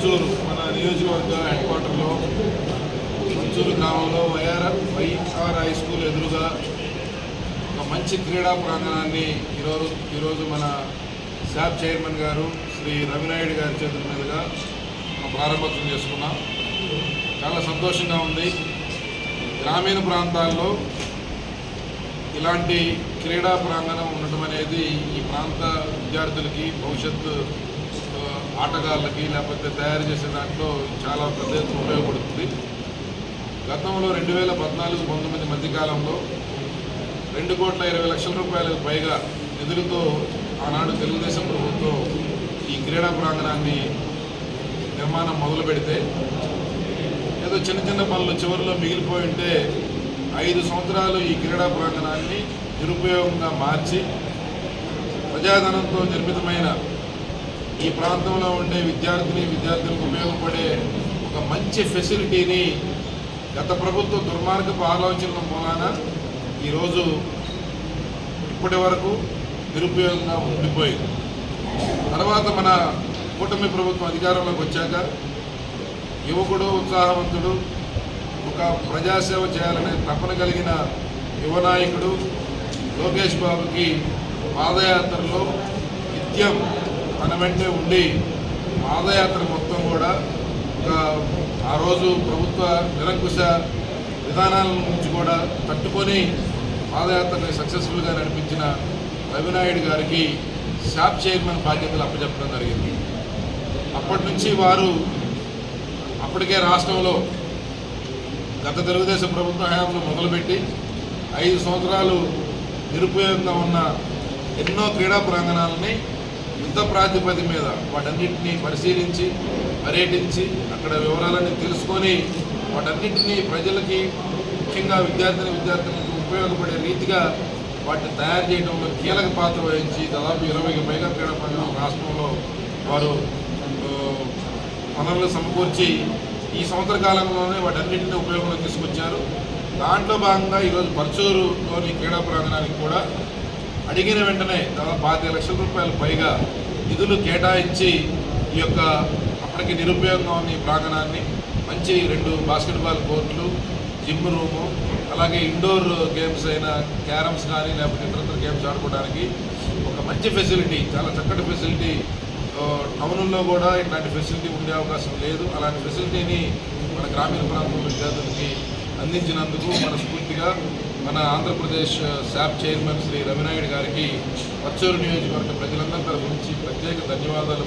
మంచూరు మన నియోజకవర్గ హెడ్ క్వార్టర్లో మంచూరు గ్రామంలో వైఆర్ వైఆర్ హై స్కూల్ ఎదురుగా ఒక మంచి క్రీడా ప్రాంగణాన్ని ఈరోజు ఈరోజు మన శాప్ చైర్మన్ గారు శ్రీ రవినాయుడు గారి చేతుల మీదుగా మనం ప్రారంభోత్సవం చేసుకున్నాం. చాలా సంతోషంగా ఉంది. గ్రామీణ ప్రాంతాల్లో ఇలాంటి క్రీడా ప్రాంగణం ఉండటం అనేది ఈ ప్రాంత విద్యార్థులకి భవిష్యత్తు ఆటగాళ్ళకి లేకపోతే తయారు చేసే దాంట్లో చాలా పెద్ద ఎత్తున ఉపయోగపడుతుంది. గతంలో రెండు వేల పద్నాలుగు పంతొమ్మిది మధ్యకాలంలో రెండు కోట్ల ఇరవై లక్షల రూపాయలకు పైగా నిధులతో ఆనాడు తెలుగుదేశం ప్రభుత్వం ఈ క్రీడా ప్రాంగణాన్ని నిర్మాణం మొదలు పెడితే ఏదో చిన్న చిన్న పనులు చివరిలో మిగిలిపోయి ఉంటే ఐదు సంవత్సరాలు ఈ క్రీడా ప్రాంగణాన్ని నిరుపయోగంగా మార్చి ప్రజాధనంతో నిర్మితమైన ఈ ప్రాంతంలో ఉండే విద్యార్థిని విద్యార్థులకు ఉపయోగపడే ఒక మంచి ఫెసిలిటీని గత ప్రభుత్వ దుర్మార్గపు ఆలోచనల మూలాన ఈరోజు ఇప్పటి వరకు నిరుపయోగంగా ఉండిపోయింది. తర్వాత మన కూటమి ప్రభుత్వం అధికారంలోకి వచ్చాక యువకుడు ఉత్సాహవంతుడు ఒక ప్రజాసేవ చేయాలనే తపన కలిగిన యువ నాయకుడు లోకేష్ బాబుకి పాదయాత్రలో నిత్యం మన వెంటనే ఉండి పాదయాత్ర మొత్తం కూడా ఒక ఆ రోజు ప్రభుత్వ నిరంకుశ విధానాల నుంచి కూడా తట్టుకొని పాదయాత్రని సక్సెస్ఫుల్గా నడిపించిన రవినాయుడు గారికి షాప్ చైర్మన్ బాధ్యతలు అప్పచెప్పడం జరిగింది. అప్పటి నుంచి వారు అప్పటికే రాష్ట్రంలో గత తెలుగుదేశం ప్రభుత్వ హయాంలో మొదలుపెట్టి ఐదు సంవత్సరాలు నిరుపయోగంగా ఉన్న ఎన్నో క్రీడా ప్రాంగణాలని యుద్ధ ప్రాతిపది మీద వాటన్నిటిని పరిశీలించి పర్యటించి అక్కడ వివరాలన్నీ తెలుసుకొని వాటన్నిటినీ ప్రజలకి ముఖ్యంగా విద్యార్థిని విద్యార్థులకు ఉపయోగపడే రీతిగా వాటిని తయారు చేయడంలో కీలక పాత్ర వహించి దాదాపు ఇరవైకి పైగా క్రీడా ప్రాంగణం రాష్ట్రంలో వారు వనరులు సమకూర్చి ఈ సంవత్సర కాలంలోనే వాటన్నిటిని ఉపయోగంలో తీసుకొచ్చారు. దాంట్లో భాగంగా ఈరోజు పరచూరులోని క్రీడా ప్రాంగణానికి కూడా అడిగిన వెంటనే దాదాపు పాతిక లక్షల రూపాయలు పైగా నిధులు కేటాయించి ఈ యొక్క అప్పటికి నిరుపయోగంగా ఉన్న ఈ ప్రాంగణాన్ని మంచి రెండు బాస్కెట్బాల్ కోర్టులు జిమ్ రూము అలాగే ఇండోర్ గేమ్స్ అయిన క్యారమ్స్ కానీ లేకపోతే ఇతరత్ర గేమ్స్ ఆడుకోవడానికి ఒక మంచి ఫెసిలిటీ చాలా చక్కటి ఫెసిలిటీ టౌన్లో కూడా ఇట్లాంటి ఫెసిలిటీ ఉండే అవకాశం లేదు. అలాంటి ఫెసిలిటీని మన గ్రామీణ ప్రాంతంలో విద్యార్థులకి అందించినందుకు మనస్ఫూర్తిగా మన ఆంధ్రప్రదేశ్ శాప్ చైర్మన్ శ్రీ రవినాయుడు గారికి పచ్చూరు నియోజకవర్గ ప్రజలందరి తరఫు నుంచి ప్రత్యేక ధన్యవాదాలు